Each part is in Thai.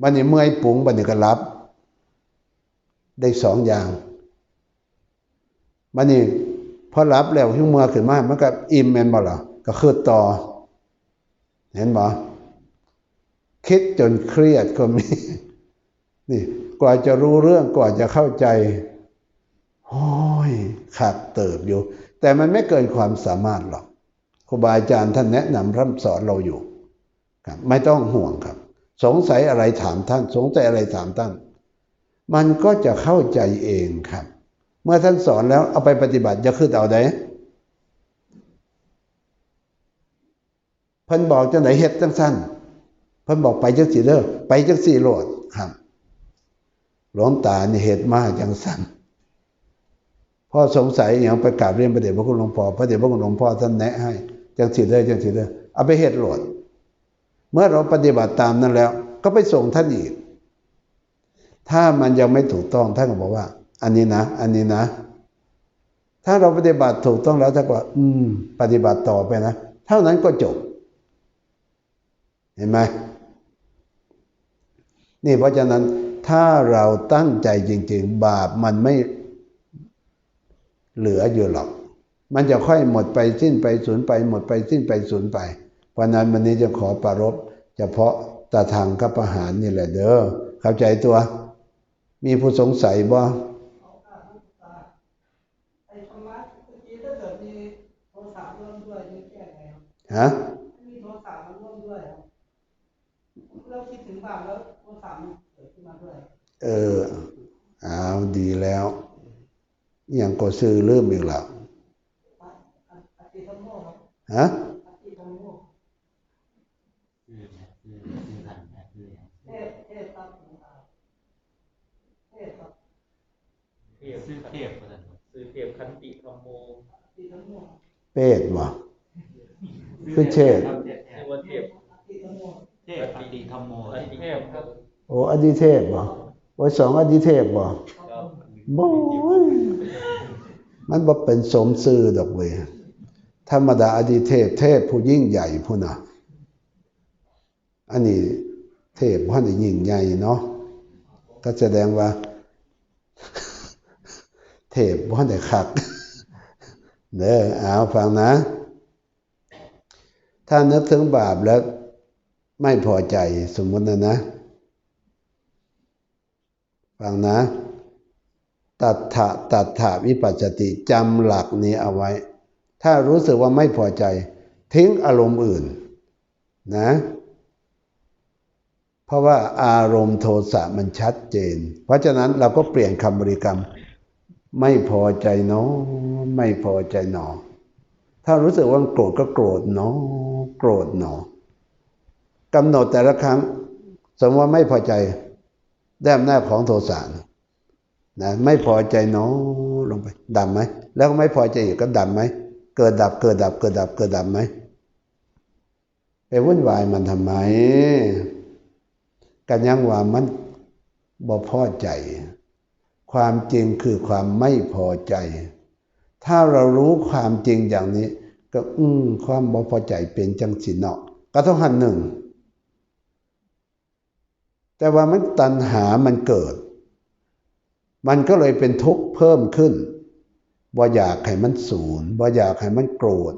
บันนี้เมื่อยปุ๋งบันนี้ก็รับ ได้สองอย่างบันนี้พอรับแล้วหิ้วเมื่อขึ้นมามันก็อิ่มแม่นบ่ล่ะก็คือต่อ เห็นบ่คิดจนเครียดก็มีนี่กว่าจะรู้เรื่องกว่าจะเข้าใจโอ้ยขาดเติบอยู่ แต่มันไม่เกินความสามารถหรอกครูบาอาจารย์ท่านแนะนำร่ำสอนเราอยู่ครับไม่ต้องห่วงครับ สงสัยอะไรถามท่าน สงสัยอะไรถามท่าน มันก็จะเข้าใจเองครับ เมื่อท่านสอนแล้วเอาไปปฏิบัติจะขึ้นเอาได้เพิ่นบอกจังไหนเฮ็ดจังสั้นเพิ่นบอกไปจังสีเด้อไปจังสี่โลดครับหลวงตาเนี่ยเหตุมากจังสั้นพ่อสงสัยอย่างไปกราบเรียนพระเดชพระคุณหลวงพ่อพระเดชพระคุณหลวงพ่อท่านแนะให้จังสีเด้อจังสีเด้อเอาไปเหตุโหลด เมื่อเราปฏิบัติตามนั้นแล้ว ก็ไปส่งท่านอีก ถ้ามันยังไม่ถูกต้องท่านก็บอกว่า อันนี้นะ อันนี้นะ ถ้าเราปฏิบัติถูกต้องแล้วท่านก็ว่าอืม ปฏิบัติต่อไปนะ เท่านั้นก็จบ เห็นไหมนี่เพราะฉะนั้นถ้าเราตั้งใจจริง ๆ บาปมันไม่เหลืออยู่หรอก มันจะค่อยหมดไปสิ้นไปสูญไป หมดไปสิ้นไปสูญไป เพราะนั้นวันนี้จะขอปรารบเฉพาะตาทางกับประหารนี่แหละเด้อเข้าใจตัว มีผู้สงสัยบ่ไอ้ธรรมะเมื่อกี้ถ้าเกิดมีโทรศัพท์ร่วมด้วยนี่แก้ไงครับฮะมีโทรศัพท์มาร่วมด้วยครับเราคิดถึงบาปแล้วโทรศัพท์มันเกิดขึ้นมาด้วย เออเอาดีแล้วอหย่างก็ซื้อเริ่มอีกแล้วอะอะอติธรรมโมครับฮะ อติธรรมโม คือคือคือขันธ์คือ เทพเทพครับหลวงตาเทพครับ เทียบซื้อเทพก็ได้ซื้อเทียบคันติธรรมโมอติธรรมโมเป็ดบ่คือเทพเรียกว่าเทียบอติธรรมโมเทพปฏิธรรมโมอันเทพครับโอ้อดิเทพบ่โอ้ยสองอดิเทพบ่ครับบ่ยมันบ่เป็นสมซื่อดอกเว้ยธรรมดาอดิเทพ เทพผู้ยิ่งใหญ่ผู้น่ะอันนี้เทพพ่อนี่ยิ่งใหญ่เนาะก็แสดงว่า เทพพ่ได้คักเด้อเอาฟังนะ ถ้านึกถึงบาปแล้วไม่พอใจสมมตินะนะ ฟังนะ ตัทธะตัทธะวิปัสสติจำหลักนี้เอาไว้ ถ้ารู้สึกว่าไม่พอใจ ทิ้งอารมณ์อื่นนะ เพราะว่าอารมณ์โทสะมันชัดเจน เพราะฉะนั้นเราก็เปลี่ยนคำบริกรรม ไม่พอใจเนาะไม่พอใจหนอ ถ้ารู้สึกว่าโกรธก็โกรธเนาะโกรธหนอกำหนดแต่ละครั้ง สมมติว่าไม่พอใจได้อำนาจของโทสะนะนะไม่พอใจเนาะลงไปดับไหมแล้วไม่พอใจอีกก็ดับไหมเกิดดับเกิดดับเกิดดับเกิดดับไหมไปวุ่นวายมันทำไมกันยังว่ามันบ่พอใจ ความจริงคือความไม่พอใจ ถ้าเรารู้ความจริงอย่างนี้ ก็อืมความบ่พอใจเป็นจังสิเนาะก็ต้องหันหนึ่ง แต่ว่ามันตัณหามันเกิด มันก็เลยเป็นทุกข์เพิ่มขึ้นว่อยากให้มันศูนย์ว่อยากให้มันโกรธ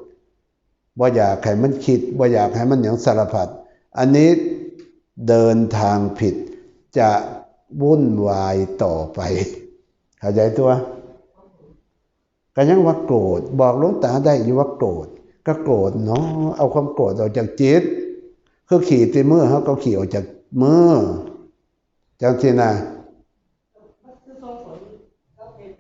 ว่อยากให้มันคิดว่อยากให้มันอย่างสารพัดอันนี้เดินทางผิดจะวุ่นวายต่อไป เข้าใจตัวก็ยังว่าโกรธ บอกหลวงตาได้อยู่ว่าโกรธ ก็โกรธเนาะเอาความโกรธออกจากจิตคือขี่ตีมือเขาก็ขี่ออกจากมือจังสินะมันคือส่งผลกับเหตุ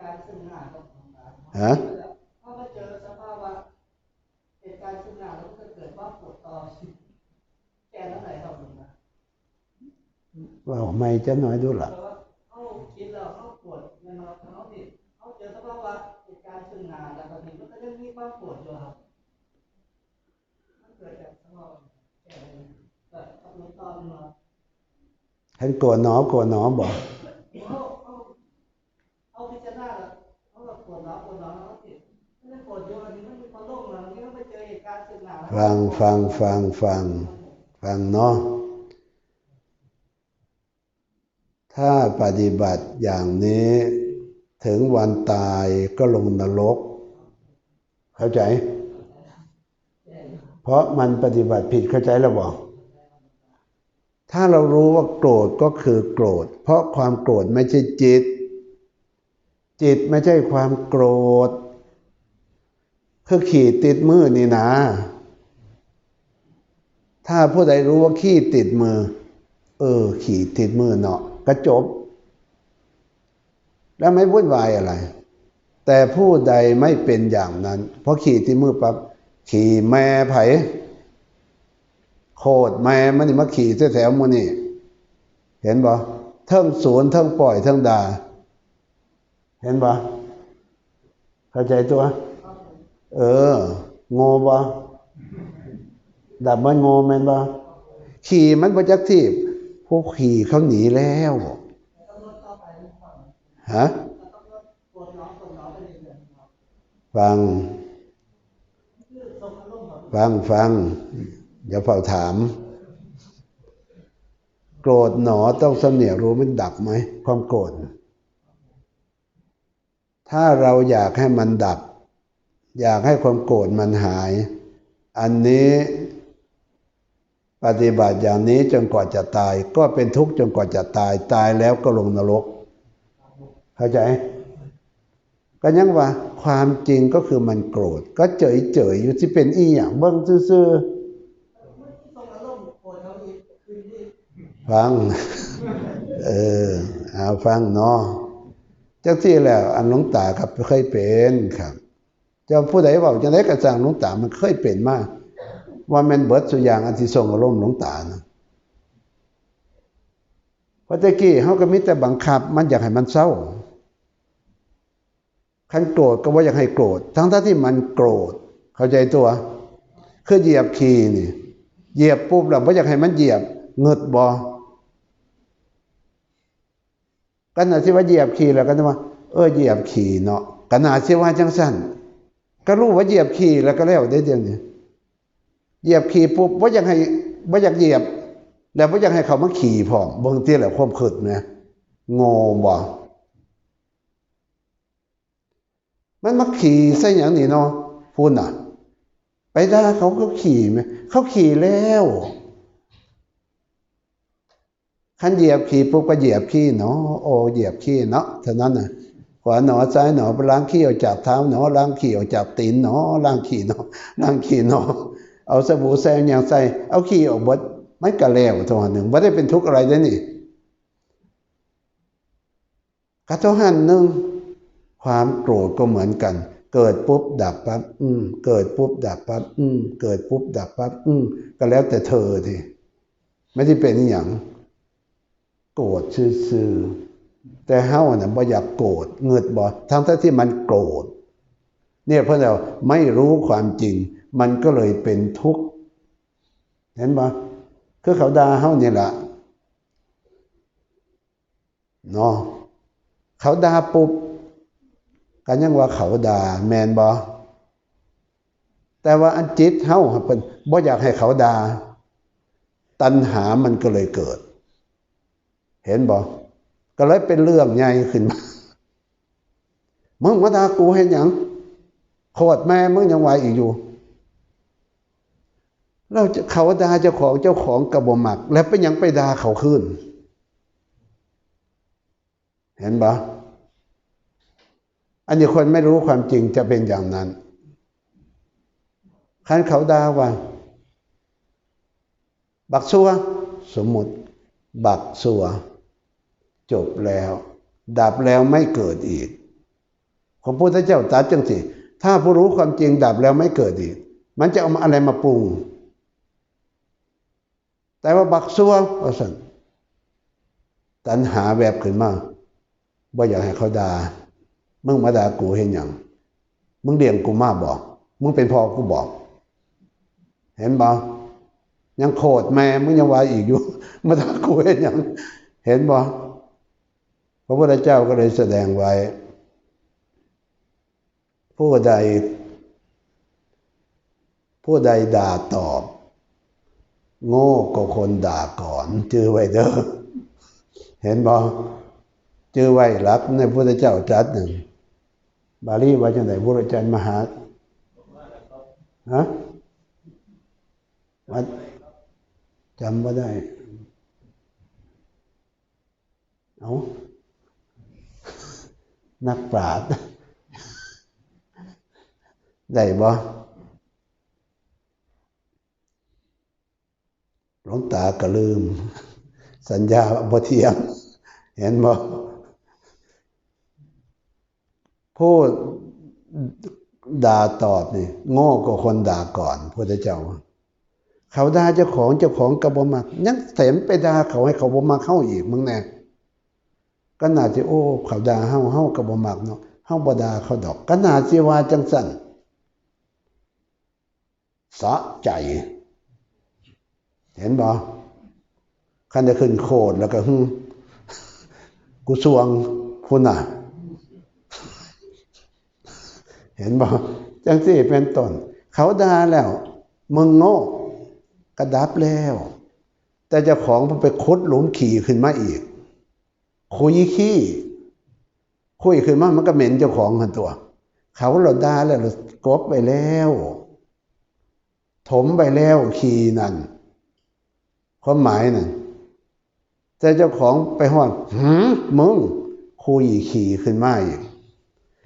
ก เห็นกรธหนอโกรธหนอบอกอาพิจารณาแล้วเขาแบบปวดน้อยู่อันนี้มันมีความโล่งแล้วอันนี้ก็ไปเจอกฟังฟังฟังฟังฟังเนาะถ้าปฏิบัติอย่างนี้ถึงวันตายก็ลงนรก เข้าใจ เพราะมันปฏิบัติผิดเข้าใจแล้วบอก ถ้าเรารู้ว่าโกรธก็คือโกรธ เพราะความโกรธไม่ใช่จิต จิตไม่ใช่ความโกรธ คือขีดติดมือนี่นะ ถ้าผู้ใดรู้ว่าขี้ติดมือ เออ ขีดติดมือเนาะก็จบ แล้วไม่วุ่นวายอะไร แต่ผู้ใดไม่เป็นอย่างนั้น เพราะขี่ที่มือปับ๊บขี่แม่ไผ โคตรแม่มันนี่มาขี่แถวๆมือนี่เห็นบ่เทิงสวนเทิงปล่อยเทิงด่าเห็นบ่เข้าใจตัว เออ โง่บ่ดับมันโง่แม่นบ่ขี่มันบ่จักทีบพวกขี่เขาหนีแล้วฮะต้องฟัง ฟัง อย่าเฝ้าถาม โกรธหนอต้องเสนียรู้มันดับไหมความโกรธถ้าเราอยากให้มันดับ อยากให้ความโกรธมันหาย อันนี้ปฏิบัติอย่างนี้จนกว่าจะตาย ก็เป็นทุกข์จนกว่าจะตายตายแล้วก็ลงนรก เข้าใจ ก็ยังว่าความจริงก็คือมันโกรธ ก็เฉยเฉยๆอยู่ที่เป็นอีหยังเบิ้งซื่องอารมณ์ปวดเขาอีกคืนที่ ๆ ฟัง เออเอาฟังเนาะจังที่แล้ว อันหลวงตาครับเคยเป็นครับ เจ้าผู้ใดบอกจังได๋ก็สั่งหลวงตามันเคยเป็นมาก ว่าแม่นเบิดสุอย่างอันที่ส่งอารมณ์หลวงตานะเพราะตะกี้เฮาก็มีแต่บังคับ มันอยากให้มันเศร้าคันโกรธก็ว่าอยากให้โกรธ ทั้งที่มันโกรธ เข้าใจตัวคือเหยียบขี่นี่ เหยียบปุ๊บเราไม่อยากให้มันเหยียบเงดบอ กันนาที่ว่าเหยียบขี่แล้วก็จะว่าเออเหยียบขี่เนาะกันนาที่ว่าจังสั้นก็รู้ว่าเหยียบขี่แล้วก็แล้วได้เดียวนี้เหยียบขี่ปุ๊บว่าอยากให้ว่าอยากเหยียบ แล้วว่าอยากให้เขามาขี่พร้อมเบิ่งเตี้แหละความขึ้นเนี่ยงอบ่มันมาขี่ใส่อย่างนี้เนาะพูดน่ะ ไปได่าเขาก็ขี่ไหมเขาขี่แล้ว ขันเหยียบขี่ปุ๊บก็เหยียบขี้เนาะโอเหยียบขี้เนาะเท่านั้นน่ะขวาหนอซ้ายหนอล้างขี้ออกจากเท้าหนอล้างขี้ออกจากตีนหนอล้างขี้หนอล้างขี้หนอเอาสบู่แซงอย่างใส่เอาขี้ออกบดไม่กระแล้วตัวหนึ่งไม่ได้เป็นทุกข์อะไรเลยนี่กระเท่าหันหนึ่งความโกรธก็เหมือนกัน เกิดปุ๊บดับปั๊บอืมเกิดปุ๊บดับปั๊บอืมเกิดปุ๊บดับปั๊บอืมก็แล้วแต่เธอทีไม่ได้เป็นอย่าง โกรธซื่อๆแต่เฮาน่ะบ่อยากโกรธเงิดบ่ทั้งที่มันโกรธเนี่ยเพราะเราไม่รู้ความจริง มันก็เลยเป็นทุกข์เห็นบ่คือเขาด่าเฮานี่แหละเนาะเขาด่าปุ๊บกันยังว่าเขาด่าแมนบอแต่ว่าอันจิตเฮาเพิ่นบ่อยากให้เขาด่าตัณหามันก็เลยเกิด เห็นบ่ก็เลยเป็นเรื่องใหญ่ขึ้นมามึงมาดากูเห็นหยังโคตรแม่มึงยังไหวอีกอยู่เราจะเขาด่าเจ้าของเจ้าของกระบหมัก แล้วเป็นหยังไปด่าเขาขึ้น เห็นบ่อันนี้คนไม่รู้ความจริงจะเป็นอย่างนั้นคันเขาด่าว่า บักซัวสมมุติ บักซัว จบแล้ว ดับแล้วไม่เกิดอีกของพุทธเจ้าตรัสจังสิถ้าผู้รู้ความจริงดับแล้วไม่เกิดอีก มันจะเอามาอะไรมาปรุง แต่ว่าบักซัวเอาสันตัณหาแบบขึ้นมาว่าอยากให้เขาด่ามึงมาด่ากูเห็นอย่างมึงเลี้ยงกูมาบอก มึงเป็นพ่อกูบอก เห็นบ่ยังโคตรแม่มึงยังว่าอีกอยู่ มาด่ากูเห็นอย่างเห็นบ่ พระพุทธเจ้าก็เลยแสดงไว้ ผู้ใด ผู้ใดด่าตอบ โง่ก็คนด่าก่อน จือไว้เด้อเห็นบ่จื้อไว้หลักในพุทธเจ้าจัดหนึ่ง บาลีว่าจังไดบุรุษจันทร์มหาฮะว่าจำบ่ได้ เอา นักปราชญ์ได้บ่หลวงตาก็ลืม สัญญาบ่เทียม เห็นบ่พูดด่าตอบนี่โง่กว่าคนด่าก่อนพุทธเจ้า เขาด่าเจ้าของเจ้าของกระบมักยังเสมไปด่าเขาให้เขาบ่มักเข้าอีกมึงแน่ ก็น่าจะโอ้เขาด่าเฮาเฮากระบมักเนาะเฮาบ่ด่าเขาดอกก็น่าสิว่าจังสั่นสะใจ เห็นบ่คันจะขึ้นโคดแล้วก็หึกูสวงคุณน่ะ เห็นบ่จังสี่เป็นต้นเขาด่าแล้ว มึงโง่กระดับแล้ว แต่เจ้าของมันไปคุดหลุมขี่ขึ้นมาอีก คุยขี้คุยขึ้นมามันก็เหม็นเจ้าของกันตัว เขาเราด่าแล้วเรากบไปแล้ว ถมไปแล้วขี่นั่นความหมายนั่นแต่เจ้าของไปหอดหืมมึงคุยขี่ขึ้นมาอีก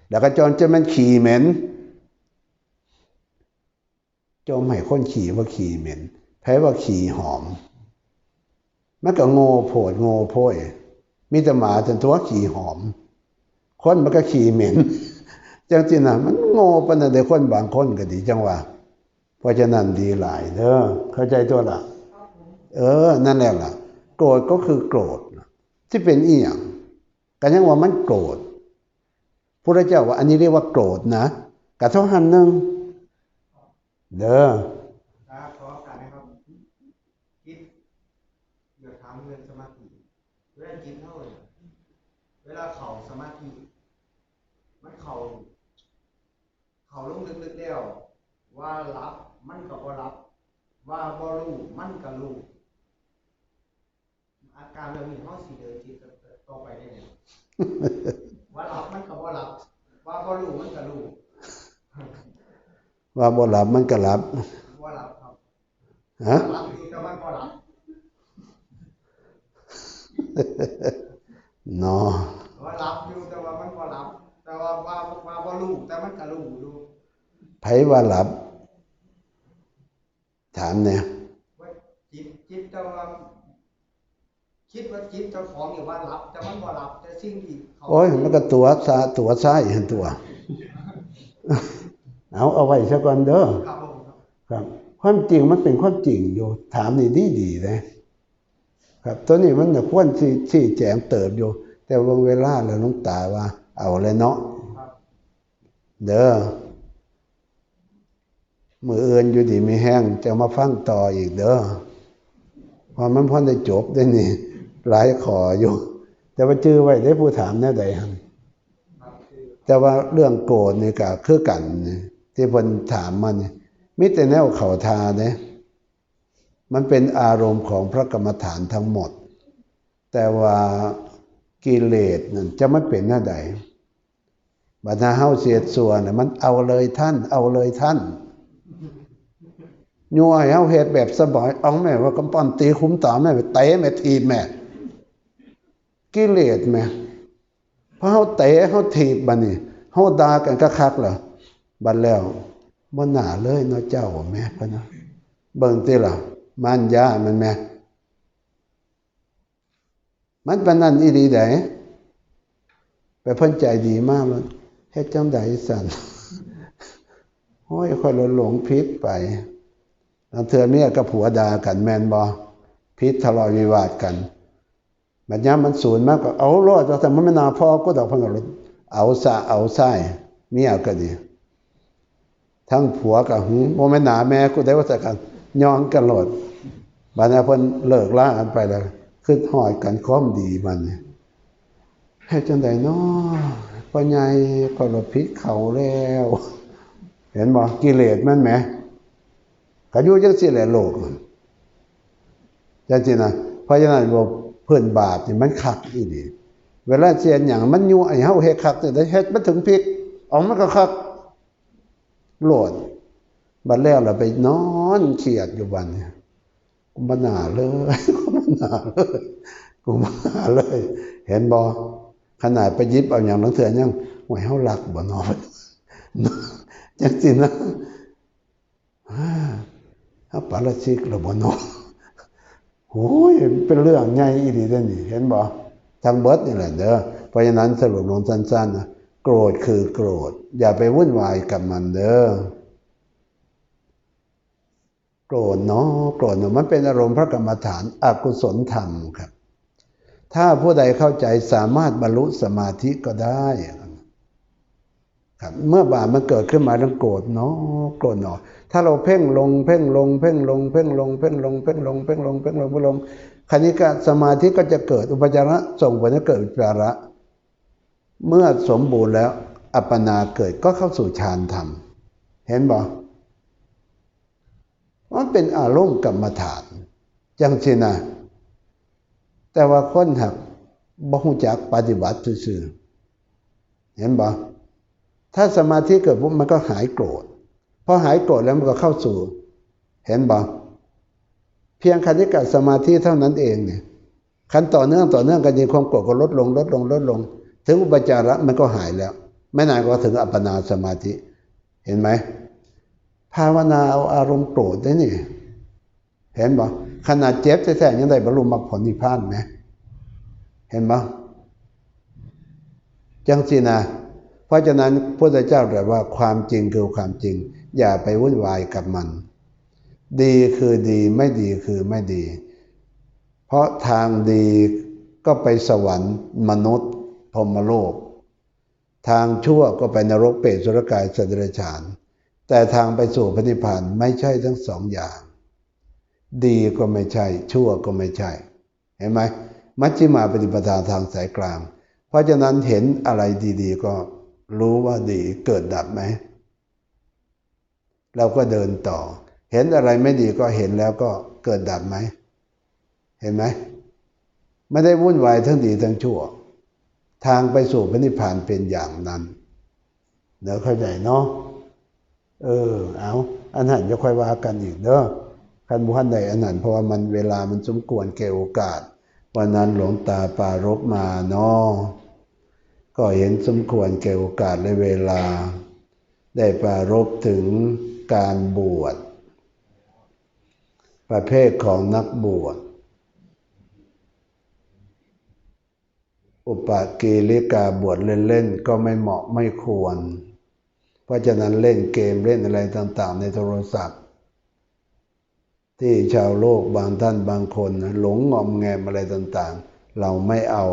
แล้วก็จนจะมันขี่เหม็นจมให้คนขี่ว่าขี่เหม็นแพ้ว่าขี่หอม มันก็โง่โผดโง่โพย มีแต่หมาจนตัวขี่หอม คนมันก็ขี่เหม็นจังจีนะมันโง่ปานเดี๋ยวคนบางคนก็ดีจังว่า เพราะฉะนั้นดีหลายเด้อเข้าใจตัวละเออ นั่นแหละล่ะ โกรธก็คือโกรธที่เป็นอีหยังกันยังว่ามันโกรธพระเจ้าว่าอันนี้เรียกว่าโกรธนะกะเท่าหันหนึ่งเด้อ ครับขอโอกาสนะครับคิดอยากถามเรื่องสมาธิเวลาจิตเท่าไหร่เวลาเข่าสมาธิมันเข่าเข่าลงลึกๆแล้วว่ารับมันก็บ่รับว่าบ่รู้มันก็รู้อาการเรื่องนี้เขาสิเดินจิตต่อไปได้เลยว่ารับมันก็บ่รับว่าบ่รู้มันก็รู้ว่าบ่หลับมันก็หลับบ่รับครับฮะรับอยู่แต่มันบ่รับ เนาะว่ารับอยู่แต่ว่ามันก็รับ แต่ว่าว่าว่าบ่รู้แต่มันก็รู้อยู่ไผว่าหลับ ถามเนี่ยว่าจิตจิตแต่ว่าคิดว่าจิตเจ้าของอยู่ว่ารับ แต่มันบ่รับแต่สิ่งที่เขาโอ้ยมันก็ตัวซาตัวซ้ายเห็นตัว เอาเอาไว้ซะก่อนเด้อครับผมครับครับ ความจริงมันเป็นความจริงอยู่ ถามนี่ดีดีๆนะ ครับตัวนี้มันน่ะควรที่ที่แจงเติบอยู่ แต่ว่าเวลาแล้วหลุงตาว่า เอาเลยเนาะเด้อมือเอือนอยู่ดีไมีแห้งจะมาฟังต่ออีกเด้อเพอมันพอได้จบได้นี่หลายขออยู่ แต่ว่าจื้อไว้ได้ผู้ถามแน่ใดหันครับแต่ว่าเรื่องโกรธนี่ก็คือกันที่เพิ่นถามมานี่มิแต่แนวเขาทาเด้ มันเป็นอารมณ์ของพระกรรมฐานทั้งหมด แต่ว่ากิเลสนั่นจะไม่เป็นหน้าใดบัดาเฮาเสียดส่วนน่ะมันเอาเลยท่าน เอาเลยท่านยัวเฮาเฮ็ดแบบสบายเอาแม่ว่ากำปั้นตีคุ้มตาแม่ไปเตะแม่ทีแม่กิเลสแม่พอเฮาเตะเฮาถีบบัดนี้เฮาด่ากันคักเหรอบัดแล้วบ่น่าเลยเนาะเจ้าแม่พะนะเบิ่งติล่ะ มันยามันแม่มันปนนั้นอีดีไดไปเพิ่นใจดีมากมันเฮ็ดจังไดสั่นโอ้ยค่อยหลงหลงผิดไปบางเธอเมียกับผัวด่ากันแมนบ่ผิดทะเลาะวิวาทกันบัดยามมันสูญมากก็เอารอดแต่มันไม่นาพอก็ดอกพิ่นก็เลยเอาซะเอาซ้เมียก็ดี ทั้งผัวกับหืบ่แม่นหนาแม่กูได้ว่าแต่กัน ย้อนกันโลดบัดนี้เพิ่นเลิกล่ากันไปแล้วคิดฮอดกันความดีมันเฮ็ดจังไดน้อพ่อใหญ่ก็ลดพิษเขาแล้ว เห็นบ่กิเลสมันแหมก็อยู่จังซี่แหละโลกมันจังซี่นะเพราะฉะนั้นบ่เพื่อนบาปนี่มันคักอีดีเวลาเสียนอย่างมันยั่วไอ้เฮาเฮ็ดคักแต่ได้เฮ็ดมาถึงพริกออกมันก็คักโหลดบัดแล้วเราไปนอ นเครียดอยู่บัดเนี่ยกูบ่น่าเลยกูบ่น่าเลยกูบ่น่าเลย เห็นบ่ขนาดไปยิบเอาอย่างนังเถื่อยังหวยเฮารักบ่นอนจังสินะอ่าถ้าปาราชิกเราบ่นอโอ้ยเป็นเรื่องใหญ่อีหลีเด้นี่ เห็นบ่ทางเบิดนี่แหละเด้อเพราะฉะนั้นสรุปลงสั้นๆนะโกรธคือโกรธ อย่าไปวุ่นวายกับมันเด้อ โกรธเนาะโกรธเนาะมันเป็นอารมณ์พระกรรมฐานอกุศลธรรมครับ ถ้าผู้ใดเข้าใจสามารถบรรลุสมาธิก็ได้ครับเมื่อบาปมันเกิดขึ้นมาต้องโกรธเนาะโกรธเนาะถ้าเราเพ่งลงเพ่งลงเพ่งลงเพ่งลงเพ่งลงเพ่งลงเพ่งลงเพ่งลงเพ่งลงคณิกะสมาธิก็จะเกิดอุปจาระส่งผลให้เกิดอุปจาระ เมื่อสมบูรณ์แล้วอัปปนาเกิดก็เข้าสู่ฌานธรรม เห็นบ่ มันเป็นอารมณ์กรรมฐาน จังสินะแต่ว่าคนหักบ่ฮู้จักปฏิบัติซื่อเห็นบ่ถ้าสมาธิเกิดปุ๊บมันก็หายโกรธพอหายโกรธแล้วมันก็เข้าสู่ เห็นบ่เพียงคันิกะสมาธิเท่านั้นเองเนี่ยคันต่อเนื่องต่อเนื่องกันยิงความโกรธก็ลดลงลดลงลดลง ถึงอุปจาระมันก็หายแล้ว ไม่นานก็ถึงอัปปนาสมาธิ เห็นไหม ภาวนาเอาอารมณ์โกรธได้นี่ เห็นบ่ขนาดเจ็บแท้ๆยังได้บรรลุมรรคผลนิพพานไหมเห็นบ่จังสินะเพราะฉะนั้นพระเจ้าตรัสว่าความจริงคือความจริง อย่าไปวุ่นวายกับมัน ดีคือดีไม่ดีคือไม่ดี เพราะทางดีก็ไปสวรรค์มนุษย์พรมโลก ทางชั่วก็ไปนรกเปรตสุรกายสัตว์เดรัจฉาน แต่ทางไปสู่พระนิพพานไม่ใช่ทั้งสองอย่าง ดีก็ไม่ใช่ ชั่วก็ไม่ใช่ เห็นไหมมัชฌิมาปฏิปทาทางสายกลาง เพราะฉะนั้นเห็นอะไรดีๆ ก็รู้ว่าดีเกิดดับไหม เราก็เดินต่อ เห็นอะไรไม่ดีก็เห็นแล้วก็เกิดดับไหม เห็นไหม ไม่ได้วุ่นวายทั้งดีทั้งชั่ว ทางไปสู่พระนิพพานเป็นอย่างนั้นเดี๋ยวเข้าใจเนาะ เออ เอาอันหันจะค่อยว่ากันอีกเด้อคันบุหันใดอันหันเพราะว่ามันเวลามันสมควรแก่โอกาส วันนั้นหลวงตาปารบมาเนาะก็เห็นสมควรแก่โอกาสและเวลา ได้ปารบถึงการบวช ประเภทของนักบวชอุปกิริกาบวชเล่นๆก็ไม่เหมาะไม่ควร เพราะฉะนั้นเล่นเกมเล่นอะไรต่างๆ ในโทรศัพท์ ที่ชาวโลกบางท่านบางคนหลงงอมแงมอะไรต่างๆ เราไม่เอา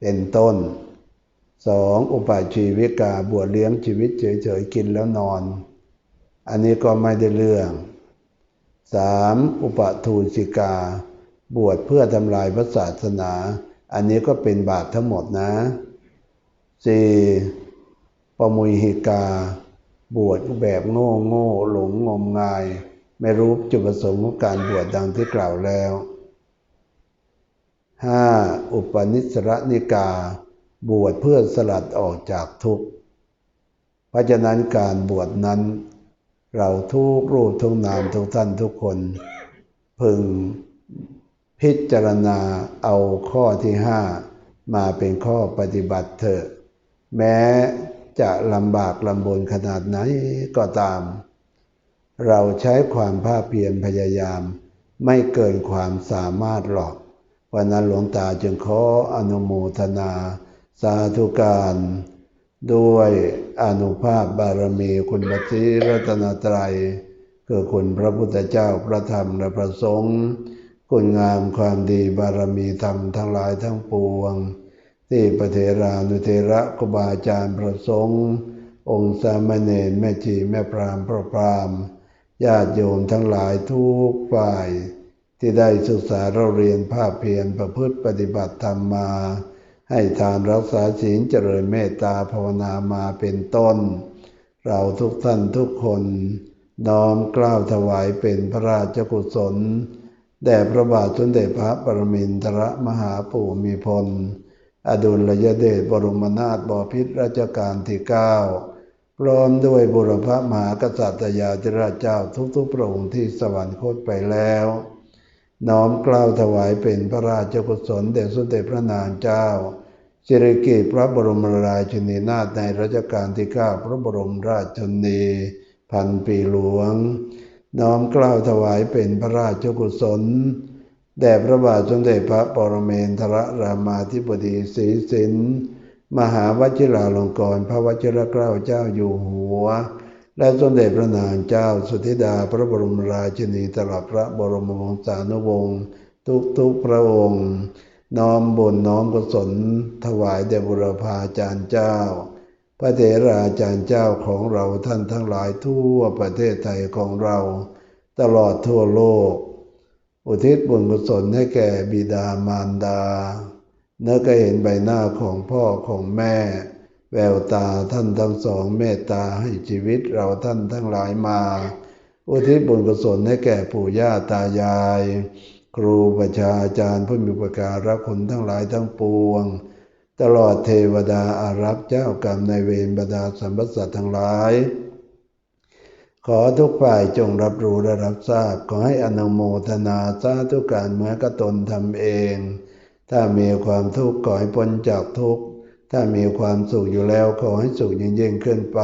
เป็นต้นสองอุปาชีวิกาบวชเลี้ยงชีวิตเฉยๆกินแล้วนอน อันนี้ก็ไม่ได้เรื่องสามอุปทูสิกา บวชเพื่อทำลายพระศาสนา อันนี้ก็เป็นบาปทั้งหมดนะสี่ ปมุยหิกา บวชแบบโง่โง่หลงงมงาย ไม่รู้จุดประสงค์ของการบวชดังที่กล่าวแล้วห้าอุปนิสระนิกา บวชเพื่อสลัดออกจากทุกข์ เพราะฉะนั้นการบวชนั้น เราทุกรูปทุกนามทุกท่านทุกคน พึงพิจารณาเอาข้อที่ห้ามาเป็นข้อปฏิบัติเถอะแม้ จะลำบากลำบนขนาดไหนก็ตาม เราใช้ความภาคเพียรพยายาม ไม่เกินความสามารถหรอก วันนั้นหลวงตาจึงขออนุโมทนา สาธุการ ด้วยอนุภาพบารมีคุณพระศรีรัตนตรัยคือคุณพระพุทธเจ้าพระธรรมและพระสงฆ์คุณงามความดีบารมีธรรมทั้งหลายทั้งปวง ที่พระเทรานุเทระครูบาอาจารย์พระสงฆ์องค์สามเณรแม่ชีแม่พรามพระพรามญาติโยมทั้งหลายทุกฝ่าย ที่ได้ศึกษาเราเรียนภาพเพียรประพฤติปฏิบัติธรรมมา ให้ทานรักษาศีลเจริญเมตตาภาวนามาเป็นต้น เราทุกท่านทุกคนน้อมกล้าวถวายเป็นพระราชกุศล แด่พระบาทสมเด็จพระปรมินทรมหาภูมิพล อดุลยเดชบรมนาถบพิตรรัชกาลที่เก้าพร้อมด้วยบุรพมหากษัตริยาธิราชเจ้าทุกๆพระองค์ที่สวรรคตไปแล้ว น้อมกล้าวถวายเป็นพระราชกุศลแด่สมเด็จพระนางเจ้าสิริกิติ์พระบรมราชินีนาถในรัชกาลที่เก้าพระบรมราชชนีพันปีหลวง น้อมกล้าวถวายเป็นพระราชกุศล แด่พระบาทสมเด็จพระปรเมนทรรามาธิบดีศรีสินมหาวชิราลงกรณ์พระวชิรเกล้าเจ้าอยู่หัว และสมเด็จพระนางเจ้าสุธิดาพระบรมราชินีตลอดพระบรมวงศานุวงศ์ทุกๆพระองค์ น้อมบุญน้อมกุศลถวายแด่บุรพาจารย์เจ้า พระเถราจารย์เจ้าของเราท่านทั้งหลายทั่วประเทศไทยของเรา ตลอดทั่วโลก อุทิศบุญกุศลให้แก่บิดามารดา เนื้อก็เห็นใบหน้าของพ่อของแม่ แววตาท่านทั้งสองเมตตาให้ชีวิตเราท่านทั้งหลายมา อุทิศบุญกุศลให้แก่ปู่ย่าตายาย ครูประชาอาจารย์ผู้มีประการรักคุณทั้งหลายทั้งปวง ตลอดเทวดาอารักษ์เจ้ากรรมในเวรบรรดาสัมปสัตว์ทั้งหลาย ขอทุกฝ่ายจงรับรู้และรับทราบ ขอให้อนุโมทนาสาธุการเหมื่อนกตนทำเอง ถ้ามีความทุกข์ขอให้พ้นจากทุกข์ ถ้ามีความสุขอยู่แล้วขอให้สุขยิ่งยิ่งขึ้นไป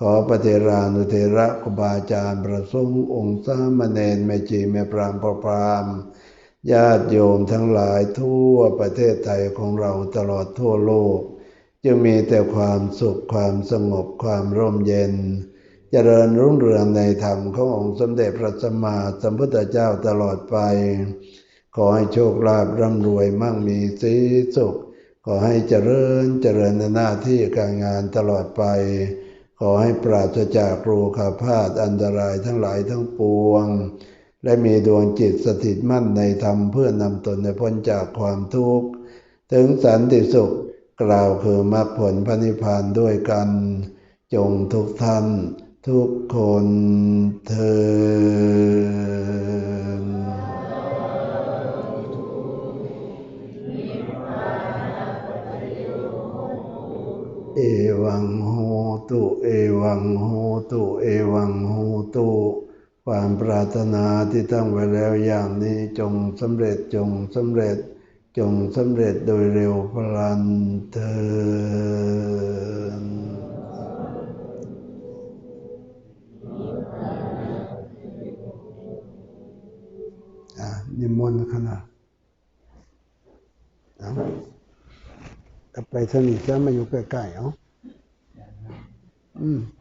ขอปฏิรานุเทระครูบาอาจารย์ประสงค์องค์สามเณรแม่จีแม่ปรามประพรามญาติโยมทั้งหลายทั่วประเทศไทยของเราตลอดทั่วโลก จะมีแต่ความสุขความสงบความร่มเย็น เจริญรุ่งเรืองในธรรมขององค์สมเด็จพระสัมมาสัมพุทธเจ้าตลอดไป ขอให้โชคลาภร่ำรวยมั่งมีสีสุข ขอให้เจริญเจริญในหน้าที่การงานตลอดไป ขอให้ปราศจากโรคาพาธอันตรายทั้งหลายทั้งปวง และมีดวงจิตสถิตมั่นในธรรมเพื่อนำตนในพ้นจากความทุกข์ถึงสันติสุขกล่าวคือมรรคผลพระนิพพานด้วยกัน จงทุกท่าน ทุกคนเทินเอวังโหตุเอวังโหตุเอวังโหตุความปรารถนาที่ตั้งไว้แล้วอย่างนี้จงสำเร็จจงสำเร็จจงสำเร็จโดยเร็วพลันเทินอ่ นิมนต์ขนาดเอาไปสนิทจะมาอยู่ใกล้ๆเอาอืม